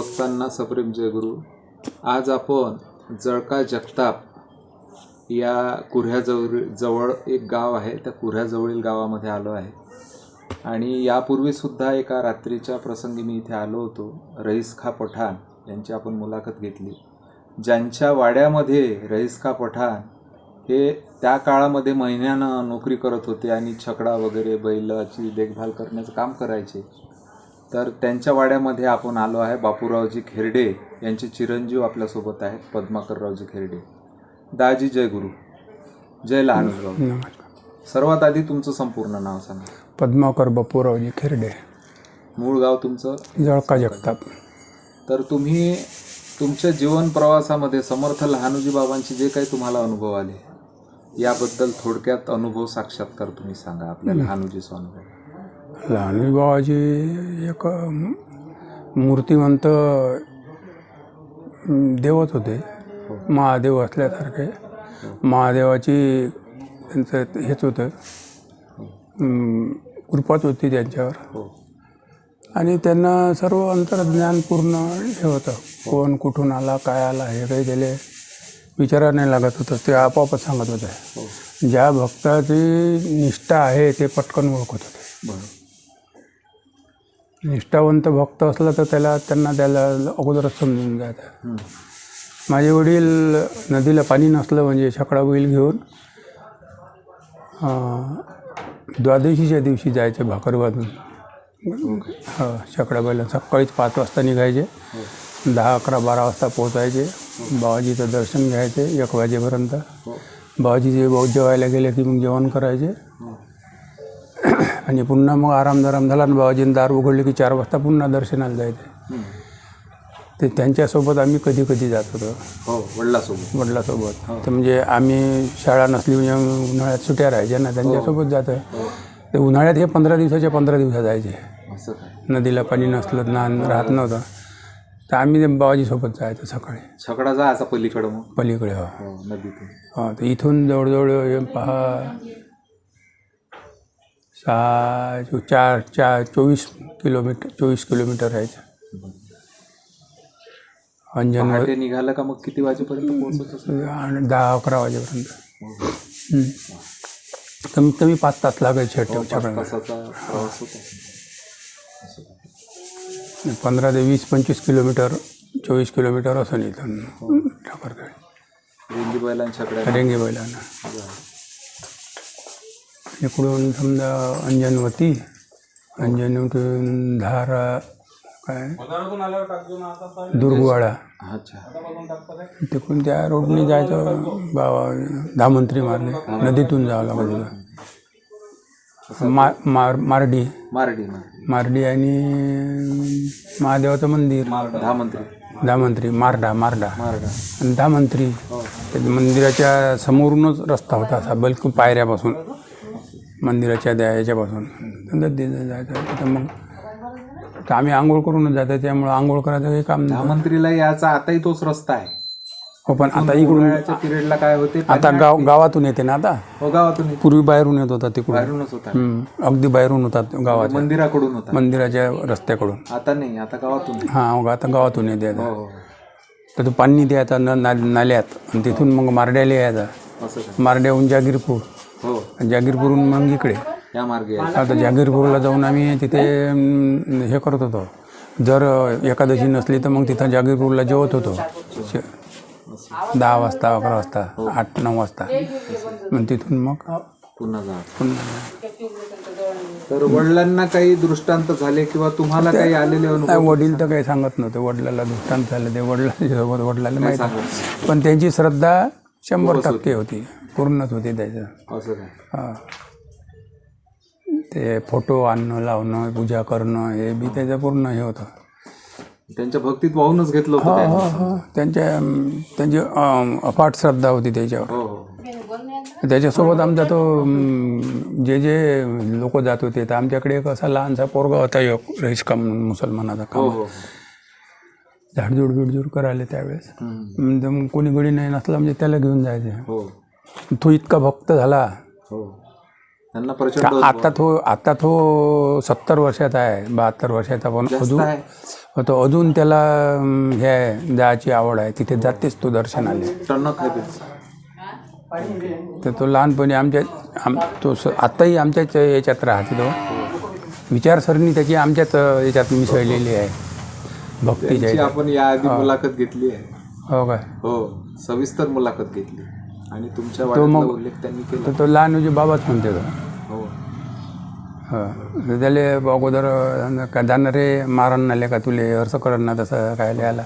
लहान भक्तांना सप्रेम जयगुरु आज आपण जळका जगताप या कुऱ्ह्याजवळ जवळ एक गाव आहे. त्या कुऱ्ह्याजवळील गावामध्ये आलो आहे. आणि यापूर्वीसुद्धा एका रात्रीच्या प्रसंगी मी इथे आलो होतो. रईस खा पठाण यांची आपण मुलाखत घेतली. ज्यांच्या वाड्यामध्ये रईस खा पठाण हे त्या काळामध्ये महिन्यानं नोकरी करत होते आणि छकडा वगैरे बैलाची देखभाल करण्याचं काम करायचे. तर त्यांच्या वाड्यामध्ये आपण आलो आहे. बापूरावजी खेरडे यांचे चिरंजीव आपल्यासोबत आहेत. पद्माकररावजी खेरडे. दाजी जय गुरु. जय लहानूराव. सर्वात आधी तुमचं संपूर्ण नाव सांगा. पद्माकर बापूरावजी खेरडे. मूळ गाव तुमचं? जळका जगताप. तर तुम्ही तुमच्या जीवन प्रवासामध्ये समर्थ लहानूजी बाबांचे जे काही तुम्हाला अनुभव आले याबद्दल थोडक्यात अनुभव साक्षात्कार तुम्ही सांगा. आपल्या लहानूजीचा अनुभव लहानजी बाबाजी एक मूर्तिवंत अं, देवच होते. महादेव असल्यासारखे. महादेवाची त्यांचं हेच होतं. कृपाच होती त्यांच्यावर. आणि त्यांना सर्व अंतर्ज्ञान पूर्ण हे होतं. कोण कुठून आला काय आला हे काही त्याला विचारा नाही लागत होतं. ते आपोआपच सांगत होते. हो. ज्या भक्ताची निष्ठा आहे ते पटकन ओळखत होते. निष्ठावंत भक्त असला तर त्याला त्यांना त्याला अगोदरच समजून जायचं हं. माझे वडील नदीला पाणी नसलं म्हणजे छकडा बैल घेऊन द्वादशीच्या दिवशी जायचे भाकर बांधून हो छकडा बैल सकाळीच पाच वाजता निघायचे. दहा अकरा बारा वाजता पोचायचे बाबाजीचं दर्शन घ्यायचे एक वाजेपर्यंत. हो. बाबाजी जे जेवायला गेले की मग जेवण करायचे. हो. आणि पुन्हा मग आराम दराम झाला आणि बाबाजीने दार उघडले की चार वाजता पुन्हा दर्शनाला जायचे. हं. ते त्यांच्यासोबत आम्ही कधी कधी जात होतो. हो वडिलासोबत. वडिलासोबत. ते म्हणजे आम्ही शाळा नसली म्हणजे उन्हाळ्यात सुट्या राहायच्या ना त्यांच्यासोबत जातं. ते उन्हाळ्यात हे पंधरा दिवसाच्या पंधरा दिवसात जायचे. नदीला पाणी नसलं ना राहत नव्हतं. तर आम्ही ते बाबाजीसोबत जायचो सकाळी. छकडा जा असा पलीकडं मग? पलीकडे हो. हो नदीतून. हा तर इथून जवळजवळ हे पहा सहा चार चार चोवीस किलोमीटर चोवीस किलोमीटर राहायचं अंजन पहाटे निघालं का मग किती वाजेपर्यंत पोहोचत दहा अकरा वाजेपर्यंत. हं. कमीत कमी पाच तास लागायचे काय. पंधरा ते वीस पंचवीस किलोमीटर चोवीस किलोमीटर असं इथून ठाकरकडे रेंगी बैलांच्या छकड्या रेंगे बैलांना. इकडून समजा अंजनवती अंजनवतीतून धारा काय? दुर्गवाडा. अच्छा. तिकडून त्या रोडने जायचं बाबा धामंत्री मार्गे नदीतून जावं लागत होतं मा मार मार्डी. मारडी मारडी. मार्डी आणि महादेवाचं मंदिर. दहा मंत्री धामंत्री मारडा मारडा. मारडा. आणि धामंत्री हो. ते मंदिराच्या समोरूनच रस्ता होता असा बल्कि पायऱ्यापासून. मंदिराच्या त्या याच्यापासून जायचं तिथं मग तर आम्ही आंघोळ करूनच जातो. त्यामुळं आंघोळ करायचं काही काम नाही. मंत्रीला याचा आताही तोच रस्ता आहे. हो पण आता इकडून उन्हाळ्याच्या पिरियडला काय होते? आता गाव गावातून येते ना आता. हो गावातून येते. पूर्वी बाहेरून येत होता तिकडून. बाहेरूनच होता. हम्म, अगदी बाहेरून होतात गावाच्या. मंदिराकडून होता. मंदिराच्या रस्त्याकडून. आता नाही आता गावातून. हां आता गावातून येते आता. हो हो तर तो पाणी द्यायचा न ना नाल्यात. आणि तिथून मग मारड्याला यायचा. असं मारड्याहून जागीरपूर हो. जागीरपूरहून मग इकडे. या मार्गे आहे. आता जागीरपूरला जाऊन आम्ही तिथे हे करत होतो. जर एकादशी नसली तर मग तिथं जागीरपूरला जेवत होतो. दहा वाजता अकरा वाजता आठ नऊ वाजता. मग तिथून मग पुन्हा जा. तर वडिलांना काही दृष्टांत झाले किंवा तुम्हाला काही आलेले अनुभव? नाही वडील तर काही सांगत नव्हते. वडिलाला दृष्टांत झालं ते. वडिलांच्या सोबत वडिलाला माहिती पण त्यांची श्रद्धा शंभर टक्के होती. पूर्णच होती त्याचं. असं काय? हा. ते फोटो आणणं लावणं पूजा करणं हे बी त्याचं पूर्ण हे होतं. त्यांच्या भक्तीत वाहूनच घेतलं होतं हो. हो हो. त्यांच्या त्यांची अं, अफाट श्रद्धा होती त्याच्यावर. हो हो. त्याच्यासोबत आमचा तो अं, जे जे लोक जात होते तर आमच्याकडे एक असा लहानसा पोरगा होता एक रईस काम मुसलमानाचा. हो काम हो. झाडझूड बिडझूड करायला त्यावेळेस. म्हणजे मग कोणी गडी नाही नसला म्हणजे त्याला घेऊन जायचे. हो. तो इतका भक्त झाला. हो. त्यांना प्रचंड आता तो आता तो सत्तर वर्षाचा आहे बहात्तर वर्षाचा पण अजून तो अजून त्याला अं, हे आहे, जायची आवड आहे. तिथे जातेच तो दर्शनाला. टणक आहे त्यांचं. तर तो लहानपणी आमच्या आम तो स आत्ताही आमच्याच याच्यात राहते तो. विचारसरणी त्याची आमच्याच याच्यात मिसळलेली आहे. त्यांची याच्यात. आपण याआधी मुलाखत घेतली आहे. हो काय हो सविस्तर मुलाखत घेतली. आणि तुमच्या वाड्यातला उल्लेख त्यांनी केला. तर तो लहान म्हणजे बाबाच म्हणते तो. हो. हो. त्याले अगोदर जाणारे मारण नाले का तुले अर्ज करत ना तसं काय लिहायला.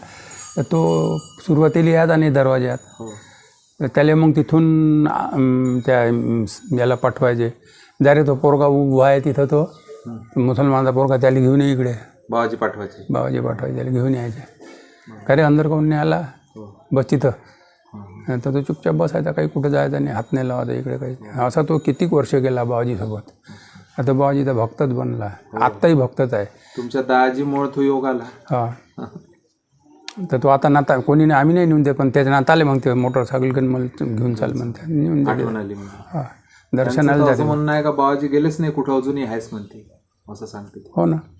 तर तो सुरुवातीला यात आणि दरवाज्यात. हो. तर त्याला मग तिथून त्या याला पाठवायचे. जरे तो पोरगा उभा आहे तिथं तो. मुसलमानचा पोरगा त्याला घेऊन ये इकडे. बाबाजी पाठवायचे. बाबाजी पाठवायचे त्याला घेऊन यायचे. का रे अंदर कोण नाही आला? हो. बस तिथं. हं. तर तो चुपचाप बसायचा काही कुठं जायचा नाही हात नाही लावायचा इकडे काही नाही. असा तो कितीक वर्ष गेला बाबाजीसोबत. आता बाबाजी तर भक्तच बनला. आत्ताही भक्तच आहे. तुमच्या दाजीमुळे तो योग आला. हा. तर तो आता नाता कोणी नाही आम्ही नाही नेऊन दे पण त्याच्या नाताले मग ते मोटरसायकल घेऊन मला घेऊन चाल म्हणते. नेऊन दे आली हा. दर्शनाला म्हणणं आहे का बाबाजी गेलेच नाही कुठं अजूनही आहेच म्हणते. असं सांगते. हो ना. हा.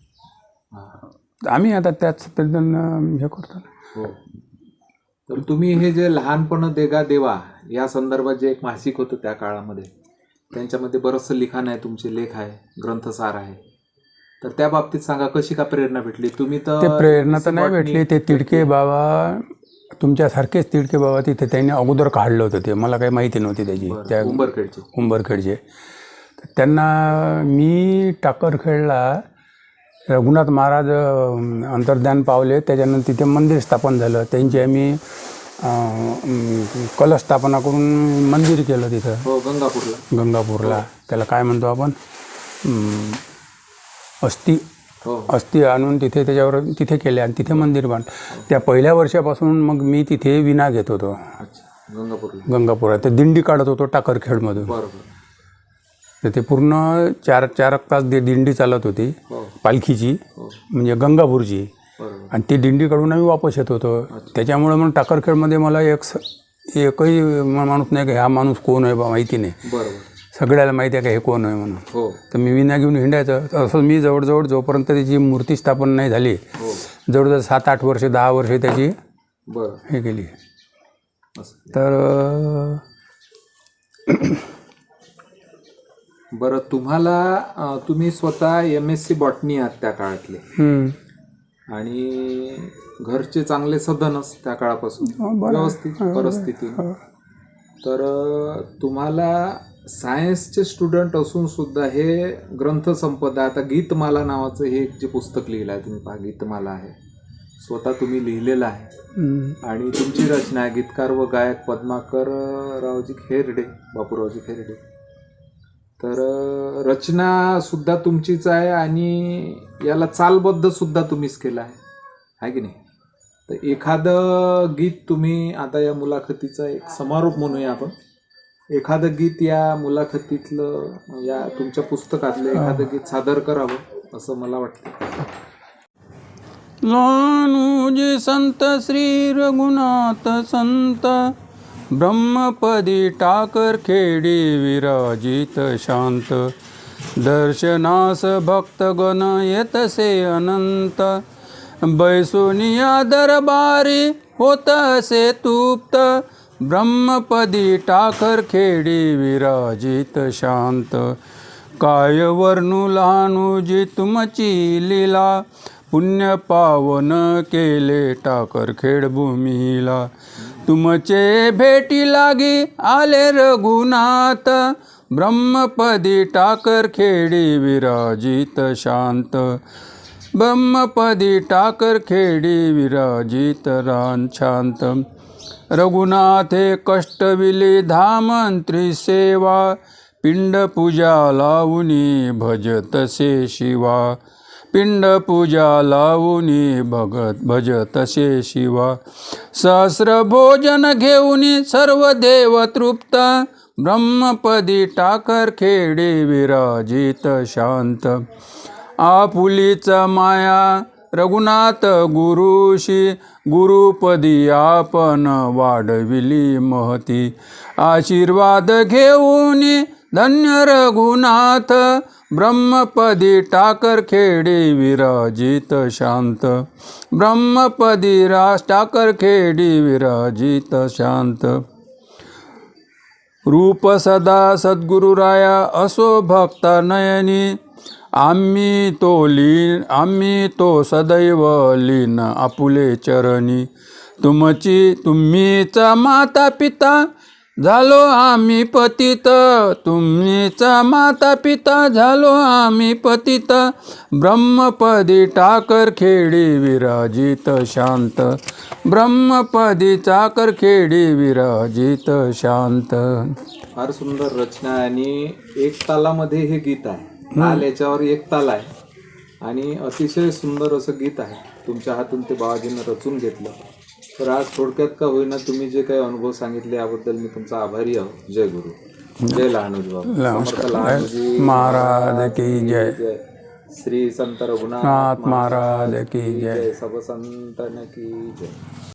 आम्ही आता त्याच पद्धतीनं हे करतो ना. हो. तर तुम्ही हे जे लहानपण देगा देवा या संदर्भात जे एक मासिक होतं त्या काळामध्ये त्यांच्यामध्ये बरंचसं लिखाण आहे तुमचे लेख आहे ग्रंथसार आहे. तर त्या बाबतीत सांगा कशी का प्रेरणा भेटली? तुम्ही ते तर प्रेरणा तर नाही भेटली ते तिडके बाबा तुमच्यासारखेच तिडके बाबा तिथे त्यांनी अगोदर काढलं होतं ते. मला काही माहिती नव्हती त्याची. त्या उंबरखेडचे. उंबरखेडचे. तर त्यांना मी टाकरखेडला रघुनाथ महाराज अंतर्ध्यान पावले. त्याच्यानंतर तिथे मंदिर स्थापन झालं. त्यांची आम्ही अं, अं, कलश स्थापना करून मंदिर केलं तिथं. हो गंगापूरला. गंगापूरला. त्याला काय म्हणतो आपण? अस्थि हो. अस्थि आणून तिथे त्याच्यावर तिथे केले आणि तिथे मंदिर बांध त्या पहिल्या वर्षापासून मग मी तिथे विना घेत होतो. अच्छा. गंगापूरला. गंगापुरात ते दिंडी काढत होतो टाकरखेडमधून. तर ते पूर्ण चार चार तास दि- दिंडी चालत होती हो. पालखीची हो. म्हणजे गंगापूरची. आणि ती दिंडी काढून आम्ही वापस येत होतो. त्याच्यामुळे मग टाकरखेडमध्ये मला एक स- एकही माणूस नाही का हा माणूस कोण आहे बा माहिती नाही. सगळ्याला माहिती आहे का हे कोण आहे म्हणून. हो. तर मी विना घेऊन हिंडायचं. असं मी जवळजवळ जोपर्यंत त्याची मूर्ती स्थापन नाही झाली जवळजवळ सात आठ वर्ष दहा वर्ष त्याची हे केली. तर बरं तुम्हाला तुम्ही स्वतः एम एस सी बॉटनी आहात त्या काळातले. आणि घरचे चांगले सदनच त्या काळापासून. हो. व्यवस्थित परिस्थिती. तर अं, तुम्हाला सायन्सचे स्टुडंट असून सुद्धा हे ग्रंथसंपदा आता गीतमाला नावाचं हे एक जे पुस्तक लिहिलं आहे तुम्ही पहा गीतमाला आहे. स्वतः तुम्ही लिहिलेलं आहे. आणि तुमची रचना आहे गीतकार व गायक पद्माकर रावजी खेरडे बापूरावजी खेरडे. तर रचना सुद्धा तुमचीच आहे आणि याला चालबद्ध सुद्धा तुम्हीच केलं आहे. आहे की नाही? तर एखादं गीत तुम्ही आता या मुलाखतीचा एक समारोप म्हणूया आपण. एखादं गीत या मुलाखतीतलं या तुमच्या पुस्तकातलं एखादं गीत सादर करावं असं मला वाटतं. लानुजी संत श्री रघुनाथ संत ब्रह्मपदी टाकर खेडी विराजित शांत. दर्शनास भक्तगण येतसे अनंत. बैसुनिया दरबारी होत असे तुप्त. ब्रह्मपदी टाकर खेडी विराजित शांत. काय वर्णू लहानुजी तुमची लीला. पुण्य पावन केले टाकर खेडभूमीला. तुमचे भेटी लागी आले रघुनाथ. ब्रह्मपदी टाकर खेडी विराजित शांत. ब्रह्मपदी टाकर खेडी विराजित रान शांत. रघुनाथे कष्टविली धामंत्री सेवा. पिंड पूजा लावुनी भजतसे शिवा. पिंड पूजा लावूनी भगत भजतसे शिवा. सहस्र भोजन घेऊनी सर्व देव तृप्त. ब्रह्मपदी टाकर खेडे विराजित शांत. आपुलीच माया रघुनाथ गुरुशी. गुरुपदी आपण वाढविली महती. आशीर्वाद घेऊन धन्य रघुनाथ ब्रह्मपदी टाकरखेडी विराजित शांत. ब्रह्मपदी रास टाकरखेडी विराजित शांत. रूप सदा सद्गुरुराया असो भक्ता नयनी. आम्ही तो लीन आम्ही तो सदैव लीन आपुले चरणी. तुमची तुम्हीचा माता पिता झालो आम्ही पतित तुम्हीचा माता पिता झालो आम्ही पतित. ब्रह्मपदी टाकर खेडी विराजित शांत. ब्रह्मपदी चाकर खेडी विराजित शांत. फार सुंदर रचना आहे आणि एक तालामध्ये हे गीत आहे. ताल याच्यावर एक ताल आहे. आणि अतिशय सुंदर असं गीत आहे. तुमच्या हातून ते बाबाजीनं रचून घेतलं. तर आज थोडक्यात का होईना तुम्ही जे काही अनुभव सांगितले याबद्दल मी तुमचा आभारी आहो जय गुरु. जय लहानोजी महाराज की जय. जय. श्री संत रघुनाथ नाथ महाराज की जय. जय. सब संतन की जय.